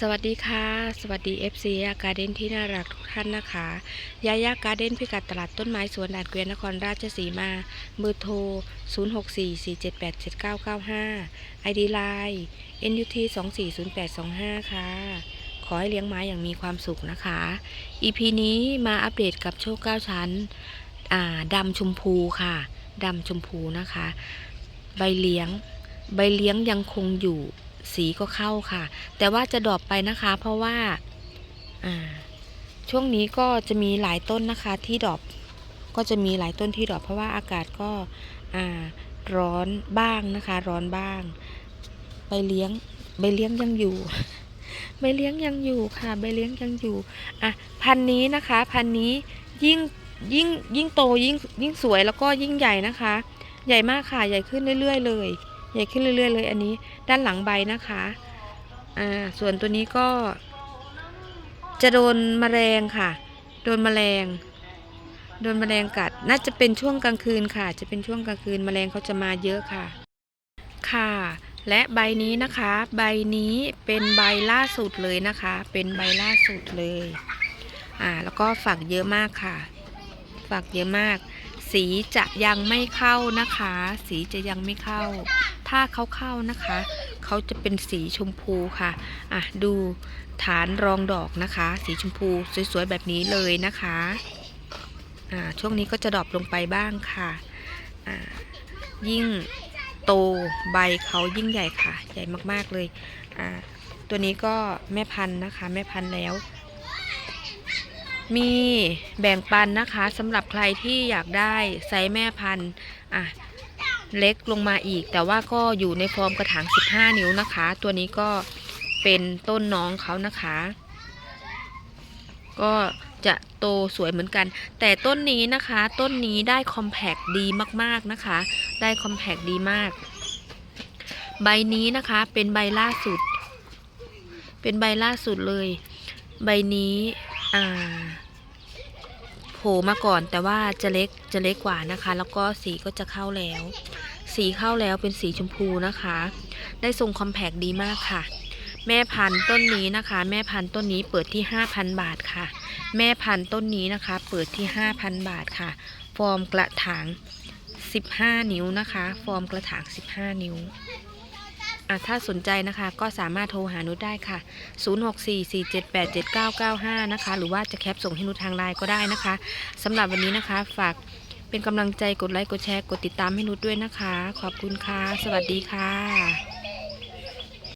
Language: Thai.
สวัสดีค่ะ สวัสดี FC ยาการ์เด้นที่น่ารักทุกท่านนะคะ ยายาการ์เด้นพิกัดตลาดต้นไม้สวนด่านเกวียนนครราชสีมา เบอร์โทร 0644787995 ID Line NUT 240825 ค่ะ ขอให้เลี้ยงไม้อย่างมีความสุขนะคะ EP นี้มาอัปเดตกับโชค9ชั้นอ่าดำชมพูค่ะ ดำชมพูนะคะ ใบเลี้ยง ใบเลี้ยงยังคงอยู่ สีก็เข้าค่ะ แต่ว่าจะดรอปไปนะคะ เพราะว่าช่วงนี้ก็จะมีหลายต้นนะคะที่ดรอปก็จะมีหลายต้นที่ดรอปเพราะว่าอากาศก็ร้อนบ้างนะคะ ร้อนบ้างใบเลี้ยงใบเลี้ยงยังอยู่ใบเลี้ยงยังอยู่ค่ะใบเลี้ยงยังอยู่อะพันนี้นะคะพันนี้ยิ่งยิ่งยิ่งโตยิ่งยิ่งสวยแล้วก็ยิ่งใหญ่นะคะ ใหญ่มากค่ะใหญ่ขึ้นเรื่อย ๆ เลย ใหญ่ขึ้นเรื่อยๆเลยอันนี้ด้านหลังใบนะคะอ่าส่วนตัวนี้ก็ จะโดนแมลงค่ะ โดนแมลง โดนแมลงกัด น่าจะเป็นช่วงกลางคืนค่ะ จะเป็นช่วงกลางคืนแมลงเขาจะมาเยอะค่ะ ค่ะ และใบนี้นะคะ ใบนี้เป็นใบล่าสุดเลยนะคะ เป็นใบล่าสุดเลยอ่าแล้วก็ฝักเยอะมากค่ะ ฝักเยอะมาก สีจะยังไม่เข้านะคะ สีจะยังไม่เข้า ถ้าเขาเข้านะคะ เขาจะเป็นสีชมพูค่ะ อะดูฐานรองดอกนะคะ สีชมพูสวยๆแบบนี้เลยนะคะ อ่าช่วงนี้ก็จะดรอปลงไปบ้างค่ะ อ่ายิ่งโตใบเขายิ่งใหญ่ค่ะ ใหญ่มากๆเลย อ่าตัวนี้ก็แม่พันธุ์นะคะ แม่พันธุ์แล้ว มีแบ่งปันนะคะสำหรับใครที่อยากได้ไซส์แม่พันธุ์อะ เล็กลงมาอีก แต่ว่าก็อยู่ในฟอร์มกระถาง 15 นิ้วนะคะ ตัวนี้ก็เป็นต้นน้องเขานะคะ ก็จะโตสวยเหมือนกัน แต่ต้นนี้นะคะ ต้นนี้ได้คอมแพกดีมากๆนะคะ ได้คอมแพกดีมาก ใบนี้นะคะเป็นใบล่าสุด เป็นใบล่าสุดเลย ใบนี้อ่า ล่มาก่อน แต่ว่าจะเล็กจะเล็กกว่านะคะ แล้วก็สีก็จะเข้าแล้ว สีเข้าแล้วเป็นสีชมพูนะคะ ได้ทรงคอมแพกดีมากค่ะ แม่พันธุ์ต้นนี้นะคะ แม่พันธุ์ต้นนี้เปิดที่ 5,000 บาทค่ะ แม่พันธุ์ต้นนี้นะคะ เปิดที่ 5,000 บาทค่ะ ฟอร์มกระถาง 15 นิ้วนะคะ ฟอร์มกระถาง 15 นิ้ว ถ้าสนใจนะคะก็สามารถโทรหานุชได้ค่ะ 0644787995 นะคะ หรือว่าจะแคปส่งให้นุชทางไลน์ก็ได้นะคะสำหรับวันนี้นะคะ ฝากเป็นกำลังใจกดไลค์กดแชร์กดติดตามให้นุชด้วยนะคะ ขอบคุณค่ะ สวัสดีค่ะ